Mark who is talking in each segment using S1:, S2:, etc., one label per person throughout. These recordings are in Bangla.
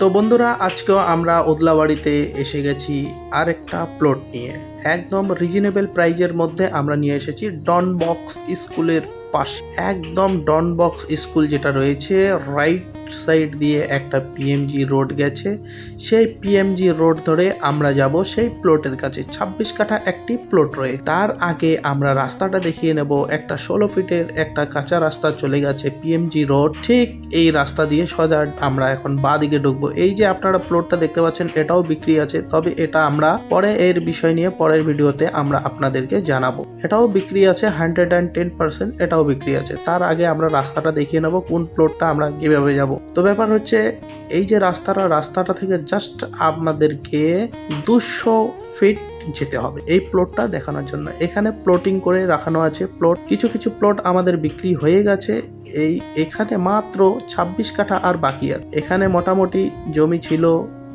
S1: তো বন্ধুরা, আজকেও আমরা ওদলাবাড়িতে এসে গেছি আর একটা প্লট নিয়ে। একদম রিজনেবল প্রাইজের মধ্যে আমরা নিয়ে এসেছি ডন বক্স স্কুলের পাশে একদম ডন বক্স স্কুল যেটা রয়েছে রাইট সাইড দিয়ে একটা পিএমজি রোড গেছে। সেই পিএমজি রোড ধরে আমরা যাব সেই প্লটের কাছে। ছাব্বিশ কাঠা একটি প্লট রয়ে তার আগে আমরা রাস্তাটা দেখিয়ে নেব। একটা ষোলো ফিটের একটা কাঁচা রাস্তা চলে গেছে পিএমজি রোড ঠিক এই রাস্তা দিয়ে সোজা আমরা এখন বাঁ দিকে ঢুকবো। এই যে আপনারা প্লটটা দেখতে পাচ্ছেন, এটাও বিক্রি আছে। তবে এটা আমরা পরে এর বিষয় নিয়ে পরের ভিডিওতে আমরা আপনাদেরকে জানাব। এটাও বিক্রি আছে হান্ড্রেড অ্যান্ড টেন পার্সেন্ট এটাও বিক্রি আছে। তার আগে আমরা রাস্তাটা দেখিয়ে নেব, কোন প্লটটা আমরা কীভাবে যাব। তো ব্যাপার হচ্ছে, এই যে রাস্তাটা রাস্তাটা থেকে জাস্ট আপনাদেরকে দুশো ফিট যেতে হবে এই প্লটটা দেখানোর জন্য। এখানে প্লটিং করে রাখানো আছে। প্লট কিছু কিছু প্লট আমাদের বিক্রি হয়ে গেছে। এই, এখানে মাত্র ছাব্বিশ কাঠা আর বাকি আছে। এখানে মোটামুটি জমি ছিল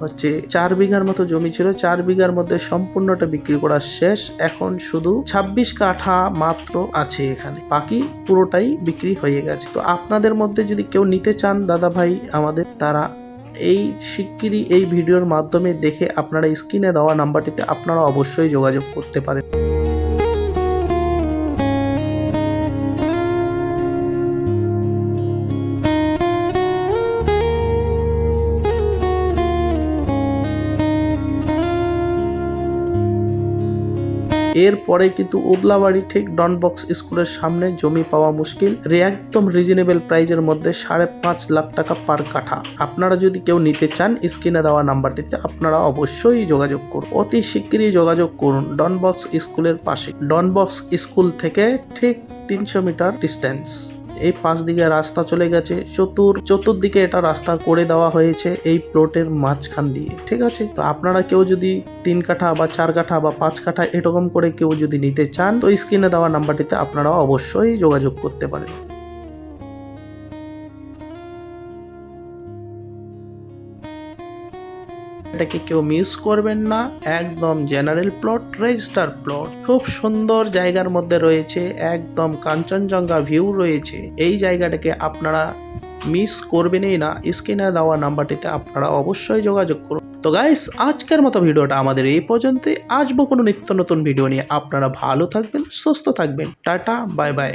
S1: হচ্ছে চার বিঘার মতো জমি ছিল, চার বিঘার মধ্যে সম্পূর্ণটা বিক্রি করা শেষ। এখন শুধু ছাব্বিশ কাঠা মাত্র আছে এখানে। বাকি পুরোটাই বিক্রি হয়ে গেছে। তো আপনাদের মধ্যে যদি কেউ নিতে চান দাদা ভাই আমাদের তারা এই শিগগিরই এই ভিডিওর মাধ্যমে দেখে আপনারা স্ক্রিনে দেওয়া নাম্বারটিতে আপনারা অবশ্যই যোগাযোগ করতে পারেন। এরপরে কিন্তু উদলাবাড়ি ঠিক ডনবক্স স্কুলের সামনে জমি পাওয়া মুশকিল। রে একদম রিজনেবল প্রাইজের মধ্যে সাড়ে পাঁচ লাখ টাকা পার কাঠা। আপনারা যদি কেউ নিতে চান, স্ক্রিনে দেওয়া নাম্বারটিতে আপনারা অবশ্যই যোগাযোগ করুন। অতি শিগগিরই যোগাযোগ করুন ডনবক্স স্কুলের পাশে। ডনবক্স স্কুল থেকে ঠিক তিনশো মিটার ডিস্টেন্স এই পাশ দিকে রাস্তা চলে গেছে। চতুর, চতুর্দিকে এটা রাস্তা করে দেওয়া হয়েছে এই প্লটের মাঝখান দিয়ে, ঠিক আছে? তো আপনারা কেউ যদি তিন কাঠা বা চার কাঠা বা পাঁচ কাঠা এরকম করে কেউ যদি নিতে চান, তো স্ক্রিনে দেওয়া নাম্বারটিতে আপনারা অবশ্যই যোগাযোগ করতে পারেন। এটাকে কেউ মিস করবেন না। একদম জেনারেল প্লট রেজিস্টার প্লট খুব সুন্দর জায়গার মধ্যে রয়েছে, একদম কাঞ্চনজঙ্ঘা ভিউ রয়েছে। এই জায়গাটাকে আপনারা মিস করবেনই না। স্ক্রিনে দেওয়া নাম্বারটিতে আপনারা অবশ্যই যোগাযোগ করুন। তো গাইস আজকের মতো ভিডিওটা আমাদের এই পর্যন্তই। আসব কোনো নিত্য নতুন ভিডিও নিয়ে। আপনারা ভালো থাকবেন, সুস্থ থাকবেন। Tata bye bye